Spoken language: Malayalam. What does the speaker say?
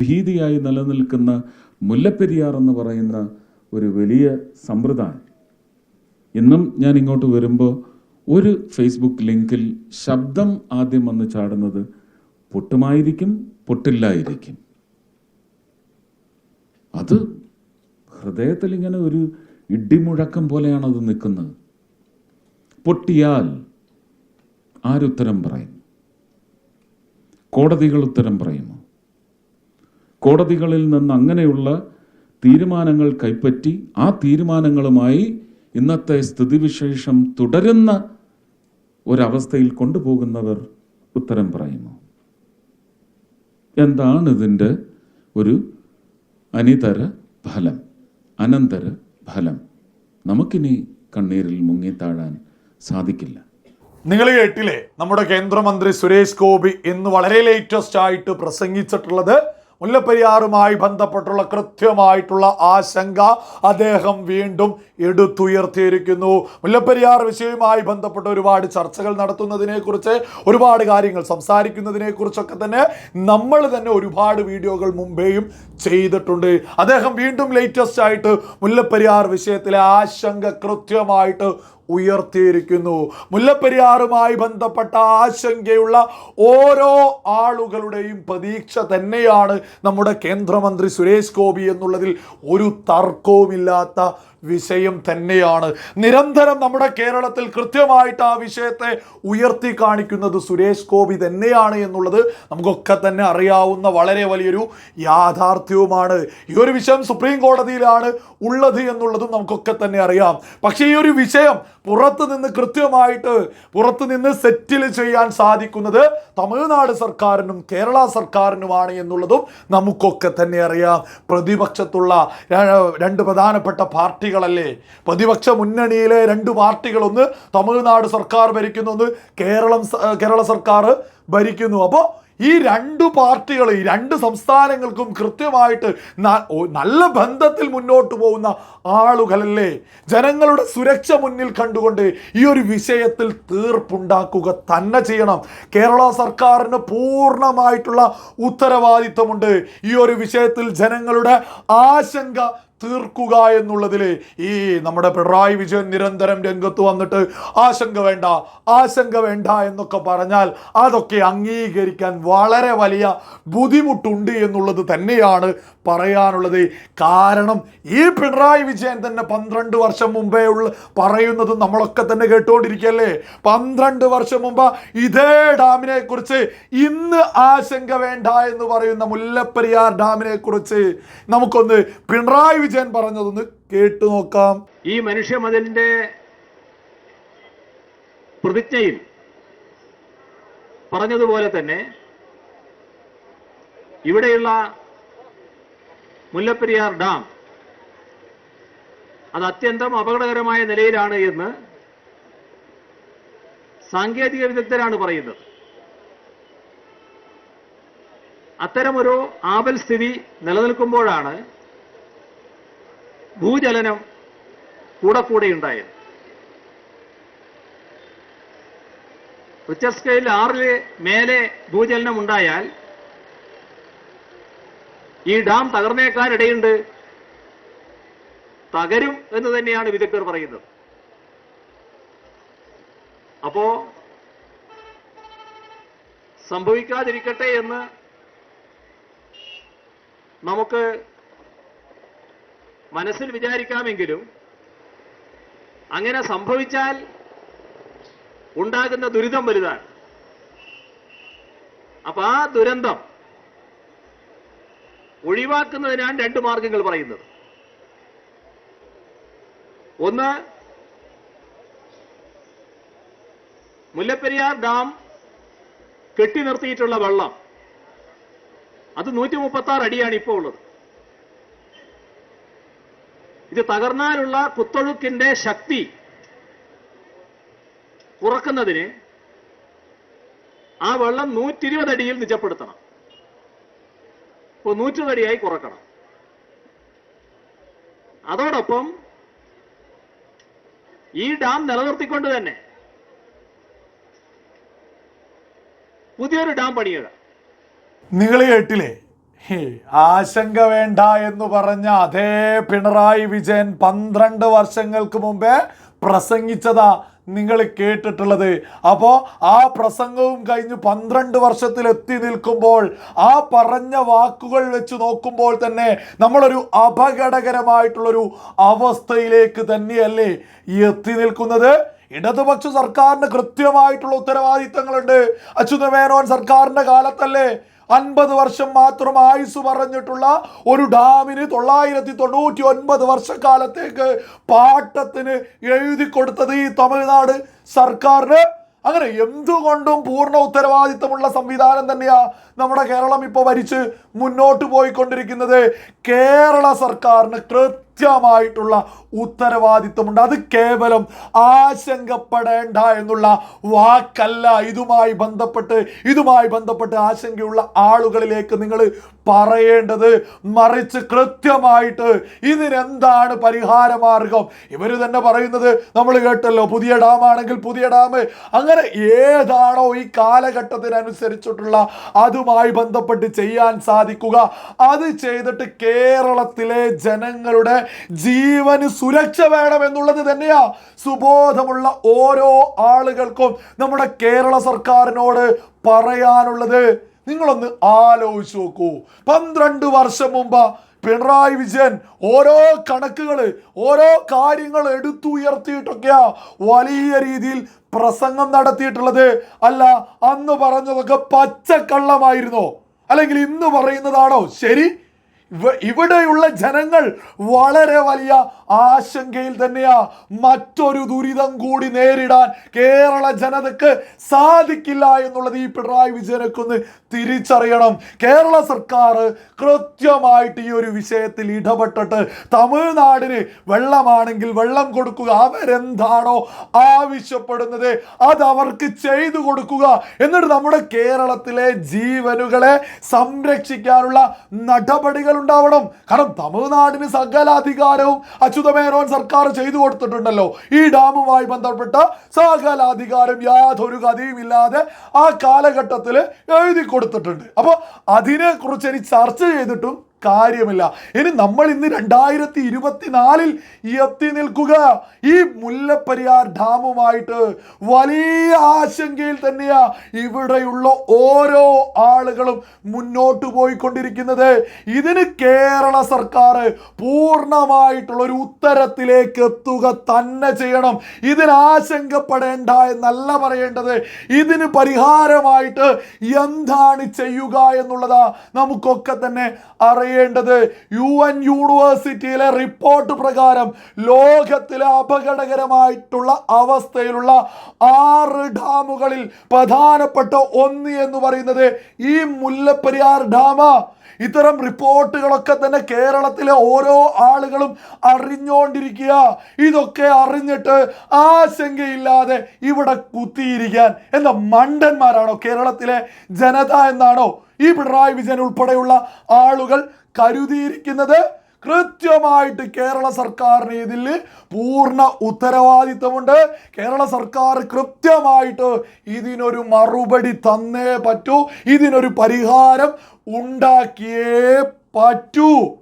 ഭീതിയായി നിലനിൽക്കുന്ന മുല്ലപ്പെരിയാർ എന്ന് പറയുന്ന ഒരു വലിയ സമ്പ്രദായം. ഇന്നും ഞാൻ ഇങ്ങോട്ട് വരുമ്പോൾ ഒരു ഫേസ്ബുക്ക് ലിങ്കിൽ ശബ്ദം ആദ്യം വന്ന് ചാടുന്നത് പൊട്ടുമായിരിക്കും പൊട്ടില്ലായിരിക്കും. അത് ഹൃദയത്തിൽ ഇങ്ങനെ ഒരു ഇടിമുഴക്കം പോലെയാണ് അത് നിൽക്കുന്നത്. പൊട്ടിയാൽ ആരുത്തരം പറയും കോടതികൾ ഉത്തരം പറയുമോ? കോടതികളിൽ നിന്ന് അങ്ങനെയുള്ള തീരുമാനങ്ങൾ കൈപ്പറ്റി ആ തീരുമാനങ്ങളുമായി ഇന്നത്തെ സ്ഥിതിവിശേഷം തുടരുന്ന ഒരവസ്ഥയിൽ കൊണ്ടുപോകുന്നവർ ഉത്തരം പറയുന്നു. എന്താണ് ഇതിന്റെ ഒരു അനിതര ഫലം അനന്തര ഫലം? നമുക്കിനി കണ്ണീരിൽ മുങ്ങിത്താഴാൻ സാധിക്കില്ല. നിങ്ങൾ കേട്ടില്ലേ നമ്മുടെ കേന്ദ്രമന്ത്രി സുരേഷ് ഗോപി എന്ന് വളരെ ലേറ്റസ്റ്റ് ആയിട്ട് പ്രസംഗിച്ചിട്ടുള്ളത് മുല്ലപ്പെരിയാറുമായി ബന്ധപ്പെട്ടുള്ള കൃത്യമായിട്ടുള്ള ആശങ്ക അദ്ദേഹം വീണ്ടും എടുത്തുയർത്തിയിരിക്കുന്നു. മുല്ലപ്പെരിയാർ വിഷയവുമായി ബന്ധപ്പെട്ട് ഒരുപാട് ചർച്ചകൾ നടത്തുന്നതിനെക്കുറിച്ച് ഒരുപാട് കാര്യങ്ങൾ സംസാരിക്കുന്നതിനെക്കുറിച്ചൊക്കെ തന്നെ നമ്മൾ തന്നെ ഒരുപാട് വീഡിയോകൾ മുമ്പേയും ചെയ്തിട്ടുണ്ട്. അദ്ദേഹം വീണ്ടും ലേറ്റസ്റ്റ് ആയിട്ട് മുല്ലപ്പെരിയാർ വിഷയത്തിലെ ആശങ്ക കൃത്യമായിട്ട് ഉയർത്തിയിരിക്കുന്നു. മുല്ലപ്പെരിയാറുമായി ബന്ധപ്പെട്ട ആശങ്കയുള്ള ഓരോ ആളുകളുടെയും പ്രതീക്ഷ തന്നെയാണ് നമ്മുടെ കേന്ദ്രമന്ത്രി സുരേഷ് ഗോപി എന്നുള്ളതിൽ ഒരു തർക്കവുമില്ലാത്ത വിഷയം തന്നെയാണ്. നിരന്തരം നമ്മുടെ കേരളത്തിൽ കൃത്യമായിട്ട് ആ വിഷയത്തെ ഉയർത്തി കാണിക്കുന്നത് സുരേഷ് ഗോപി തന്നെയാണ് എന്നുള്ളത് നമുക്കൊക്കെ തന്നെ അറിയാവുന്ന വളരെ വലിയൊരു യാഥാർത്ഥ്യവുമാണ്. ഈ ഒരു വിഷയം സുപ്രീം കോടതിയിലാണ് ഉള്ളത് എന്നുള്ളതും നമുക്കൊക്കെ തന്നെ അറിയാം. പക്ഷേ ഈ ഒരു വിഷയം പുറത്തു നിന്ന് കൃത്യമായിട്ട് പുറത്തു നിന്ന് സെറ്റിൽ ചെയ്യാൻ സാധിക്കുന്നത് തമിഴ്നാട് സർക്കാരിനും കേരള സർക്കാരിനുമാണ് എന്നുള്ളതും നമുക്കൊക്കെ തന്നെ അറിയാം. പ്രതിപക്ഷത്തുള്ള രണ്ട് പ്രധാനപ്പെട്ട പാർട്ടികളല്ലേ പ്രതിപക്ഷ മുന്നണിയിലെ രണ്ട് പാർട്ടികളൊന്ന് തമിഴ്നാട് സർക്കാർ ഭരിക്കുന്നു ഒന്ന് കേരളം കേരള സർക്കാർ ഭരിക്കുന്നു. അപ്പോൾ ഈ രണ്ട് പാർട്ടികൾ ഈ രണ്ട് സംസ്ഥാനങ്ങൾക്കും കൃത്യമായിട്ട് നല്ല ബന്ധത്തിൽ മുന്നോട്ട് പോകുന്ന ആളുകളല്ലേ? ജനങ്ങളുടെ സുരക്ഷ മുന്നിൽ കണ്ടുകൊണ്ട് ഈ ഒരു വിഷയത്തിൽ തീർപ്പുണ്ടാക്കുക തന്നെ ചെയ്യണം. കേരള സർക്കാരിന് പൂർണമായിട്ടുള്ള ഉത്തരവാദിത്വമുണ്ട്. ഈ ഒരു വിഷയത്തിൽ ജനങ്ങളുടെ ആശങ്ക തീർക്കുക എന്നുള്ളതിൽ ഈ നമ്മുടെ പിണറായി വിജയൻ നിരന്തരം രംഗത്ത് വന്നിട്ട് ആശങ്ക വേണ്ട ആശങ്ക വേണ്ട എന്നൊക്കെ പറഞ്ഞാൽ അതൊക്കെ അംഗീകരിക്കാൻ വളരെ വലിയ ബുദ്ധിമുട്ടുണ്ട് എന്നുള്ളത് തന്നെയാണ് പറയാനുള്ളത്. കാരണം ഈ പിണറായി വിജയൻ തന്നെ പന്ത്രണ്ട് വർഷം മുമ്പേ ഉള്ള പറയുന്നത് നമ്മളൊക്കെ തന്നെ കേട്ടുകൊണ്ടിരിക്കുകയല്ലേ? പന്ത്രണ്ട് വർഷം മുമ്പ് ഇതേ ഡാമിനെ കുറിച്ച് ഇന്ന് ആശങ്ക വേണ്ട എന്ന് പറയുന്ന മുല്ലപ്പെരിയാർ ഡാമിനെ കുറിച്ച് നമുക്കൊന്ന് പിണറായി വിജയൻ പറഞ്ഞതൊന്ന് കേട്ടു നോക്കാം. ഈ മനുഷ്യ മതിലിന്റെ പ്രതിജ്ഞയിൽ പറഞ്ഞതുപോലെ തന്നെ ഇവിടെയുള്ള മുല്ലപ്പെരിയാർ ഡാം അത് അത്യന്തം അപകടകരമായ നിലയിലാണ് എന്ന് സാങ്കേതിക വിദഗ്ധരാണ് പറയുന്നത്. അത്തരമൊരു ആപൽ സ്ഥിതി നിലനിൽക്കുമ്പോഴാണ് ഭൂചലനം കൂടെ കൂടെ ഉണ്ടായത്. റിച്ചർ സ്കെയിൽ ആറിൽ മേലെ ഭൂചലനം ഉണ്ടായാൽ ഈ ഡാം തകർന്നേക്കാരിടയുണ്ട് തകരും എന്ന് തന്നെയാണ് വിദഗ്ധർ പറയുന്നത്. അപ്പോ സംഭവിക്കാതിരിക്കട്ടെ എന്ന് നമുക്ക് മനസ്സിൽ വിചാരിക്കാമെങ്കിലും അങ്ങനെ സംഭവിച്ചാൽ ഉണ്ടാകുന്ന ദുരിതം വലുതാണ്. അപ്പൊ ആ ദുരന്തം ഒഴിവാക്കുന്നതിനാണ് രണ്ട് മാർഗങ്ങൾ പറയുന്നത്. ഒന്ന് മുല്ലപ്പെരിയാർ ഡാം കെട്ടി നിർത്തിയിട്ടുള്ള വെള്ളം. അത് നൂറ്റി മുപ്പത്തി ആറ് അടിയാണ് ഇപ്പോൾ ഉള്ളത്. ഇത് തകർന്നാലുള്ള കുത്തൊഴുക്കിന്റെ ശക്തി കുറക്കുന്നതിന് ആ വെള്ളം നൂറ്റിരുപത് അടിയിൽ നിജപ്പെടുത്തണം. ഇപ്പോൾ നൂറ്റിരുപതടിയായി കുറക്കണം. അതോടൊപ്പം ഈ ഡാം നിലനിർത്തിക്കൊണ്ട് തന്നെ പുതിയൊരു ഡാം പണിയുക. നിങ്ങൾ കേട്ടില്ലേ ആശങ്ക വേണ്ട എന്ന് പറഞ്ഞ അതേ പിണറായി വിജയൻ പന്ത്രണ്ട് വർഷങ്ങൾക്ക് മുമ്പേ പ്രസംഗിച്ചതാ നിങ്ങൾ കേട്ടിട്ടുള്ളത്. അപ്പോൾ ആ പ്രസംഗവും കഴിഞ്ഞ് പന്ത്രണ്ട് വർഷത്തിൽ എത്തി നിൽക്കുമ്പോൾ ആ പറഞ്ഞ വാക്കുകൾ വെച്ച് നോക്കുമ്പോൾ തന്നെ നമ്മളൊരു അപകടകരമായിട്ടുള്ളൊരു അവസ്ഥയിലേക്ക് തന്നെയല്ലേ എത്തി നിൽക്കുന്നത്. ഇടതുപക്ഷ സർക്കാരിന് കൃത്യമായിട്ടുള്ള ഉത്തരവാദിത്തങ്ങളുണ്ട്. അച്യുത മേനോൻ സർക്കാരിന്റെ കാലത്തല്ലേ അൻപത് വർഷം മാത്രം ആയുസ് പറഞ്ഞിട്ടുള്ള ഒരു ഡാമിന് തൊള്ളായിരത്തി തൊണ്ണൂറ്റി ഒൻപത് വർഷക്കാലത്തേക്ക് പാട്ടത്തിന് എഴുതി കൊടുത്തത് ഈ തമിഴ്നാട് സർക്കാരിന്. അങ്ങനെ എന്തുകൊണ്ടും പൂർണ ഉത്തരവാദിത്തമുള്ള സംവിധാനം തന്നെയാ നമ്മുടെ കേരളം ഇപ്പോൾ ഭരിച്ച് മുന്നോട്ട് പോയിക്കൊണ്ടിരിക്കുന്നത്. കേരള സർക്കാരിന് കൃത്യമായിട്ടുള്ള ഉത്തരവാദിത്വമുണ്ട്. അത് കേവലം ആശങ്കപ്പെടേണ്ട എന്നുള്ള വാക്കല്ല. ഇതുമായി ബന്ധപ്പെട്ട് ഇതുമായി ബന്ധപ്പെട്ട് ആശങ്കയുള്ള ആളുകളിലേക്ക് നിങ്ങൾ പറയേണ്ടത് മറിച്ച് കൃത്യമായിട്ട് ഇതിനെന്താണ് പരിഹാര മാർഗം ഇവർ തന്നെ പറയുന്നത് നമ്മൾ കേട്ടല്ലോ പുതിയ ഡാം ആണെങ്കിൽ പുതിയ ഡാം. അങ്ങനെ ഏതാണോ ഈ കാലഘട്ടത്തിനനുസരിച്ചിട്ടുള്ള അതുമായി ബന്ധപ്പെട്ട് ചെയ്യാൻ സാധിക്കുക. അത് ചെയ്തിട്ട് കേരളത്തിലെ ജനങ്ങളുടെ ജീവന് സുരക്ഷ വേണം എന്നുള്ളത് തന്നെയാ സുബോധമുള്ള ഓരോ ആളുകൾക്കും നമ്മുടെ കേരള സർക്കാരിനോട് പറയാനുള്ളത്. നിങ്ങളൊന്ന് ആലോചിച്ച് നോക്കൂ. പന്ത്രണ്ട് വർഷം മുമ്പ് പിണറായി വിജയൻ ഓരോ കണക്കുകൾ ഓരോ കാര്യങ്ങൾ എടുത്തുയർത്തിയിട്ടൊക്കെയാ വലിയ രീതിയിൽ പ്രസംഗം നടത്തിയിട്ടുള്ളത്. അല്ല അന്ന് പറഞ്ഞതൊക്കെ പച്ചക്കള്ളമായിരുന്നോ? അല്ലെങ്കിൽ ഇന്ന് പറയുന്നതാണോ? ശരി. ഇവിടെയുള്ള ജനങ്ങൾ വളരെ വലിയ ആശങ്കയിൽ തന്നെയാ. മറ്റൊരു ദുരിതം കൂടി നേരിടാൻ കേരള ജനതക്ക് സാധിക്കില്ല എന്നുള്ളത് ഈ പിണറായി വിജയനൊക്കെ ഒന്ന് തിരിച്ചറിയണം. കേരള സർക്കാർ കൃത്യമായിട്ട് ഈ ഒരു വിഷയത്തിൽ ഇടപെട്ടിട്ട് തമിഴ്നാടിന് വെള്ളമാണെങ്കിൽ വെള്ളം കൊടുക്കുക അവരെന്താണോ ആവശ്യപ്പെടുന്നത് അത് അവർക്ക് ചെയ്തു കൊടുക്കുക എന്നിട്ട് നമ്മുടെ കേരളത്തിലെ ജീവനുകളെ സംരക്ഷിക്കാനുള്ള നടപടികൾ ഉണ്ടാവണം. കാരണം തമിഴ്നാടിന് സകല അധികാരവും അച്യുതമേനോൻ സർക്കാർ ചെയ്തു കൊടുത്തിട്ടുണ്ടല്ലോ. ഈ ഡാമുമായി ബന്ധപ്പെട്ട സകല അധികാരം യാതൊരു കഥയും ഇല്ലാതെ ആ കാലഘട്ടത്തിൽ എഴുതി കൊടുത്തിട്ടുണ്ട്. അപ്പോൾ അതിനെ കുറിച്ച് ഇനി ചർച്ച ചെയ്തിട്ടും കാര്യമില്ല. ഇനി നമ്മൾ ഇന്ന് രണ്ടായിരത്തി ഇരുപത്തിനാലിൽ എത്തി നിൽക്കുക. ഈ മുല്ലപ്പെരിയാർ ഡാമുമായിട്ട് വലിയ ആശങ്കയിൽ തന്നെയാ ഇവിടെയുള്ള ഓരോ ആളുകളും മുന്നോട്ട് പോയിക്കൊണ്ടിരിക്കുന്നത്. ഇതിന് കേരള സർക്കാർ പൂർണമായിട്ടുള്ള ഒരു ഉത്തരത്തിലേക്ക് എത്തുക തന്നെ ചെയ്യണം. ഇതിന് ആശങ്കപ്പെടേണ്ട എന്നല്ല പറയേണ്ടത്. ഇതിന് പരിഹാരമായിട്ട് എന്താണ് ചെയ്യുക എന്നുള്ളതാ നമുക്കൊക്കെ തന്നെ അറിയേണ്ടത് യു എൻ യൂണിവേഴ്സിറ്റിയിലെ റിപ്പോർട്ട് പ്രകാരം ലോകത്തിലെ അപകടകരമായിട്ടുള്ള അവസ്ഥയിലുള്ള ആറ് ഡാമുകളിൽ പ്രധാനപ്പെട്ട ഒന്ന് എന്ന് പറയുന്നത് ഈ മുല്ലപ്പെരിയാർ ഡാമാ. ഇത്തരം റിപ്പോർട്ടുകളൊക്കെ തന്നെ കേരളത്തിലെ ഓരോ ആളുകളും അറിഞ്ഞുകൊണ്ടിരിക്കുക ഇതൊക്കെ അറിഞ്ഞിട്ട് ആശങ്കയില്ലാതെ ഇവിടെ കുത്തിയിരിക്കാൻ. എന്താ മണ്ടന്മാരാണോ കേരളത്തിലെ ജനത എന്നാണോ ഈ പിണറായി വിജയൻ ഉൾപ്പെടെയുള്ള ആളുകൾ കരുതിയിരിക്കുന്നത്? കൃത്യമായിട്ട് കേരള സർക്കാരിന് ഇതിൽ പൂർണ ഉത്തരവാദിത്തമുണ്ട് കേരള സർക്കാർ കൃത്യമായിട്ട് ഇതിനൊരു മറുപടി തന്നേ പറ്റൂ. ഇതിനൊരു പരിഹാരം ഉണ്ടാക്കിയേ പറ്റൂ.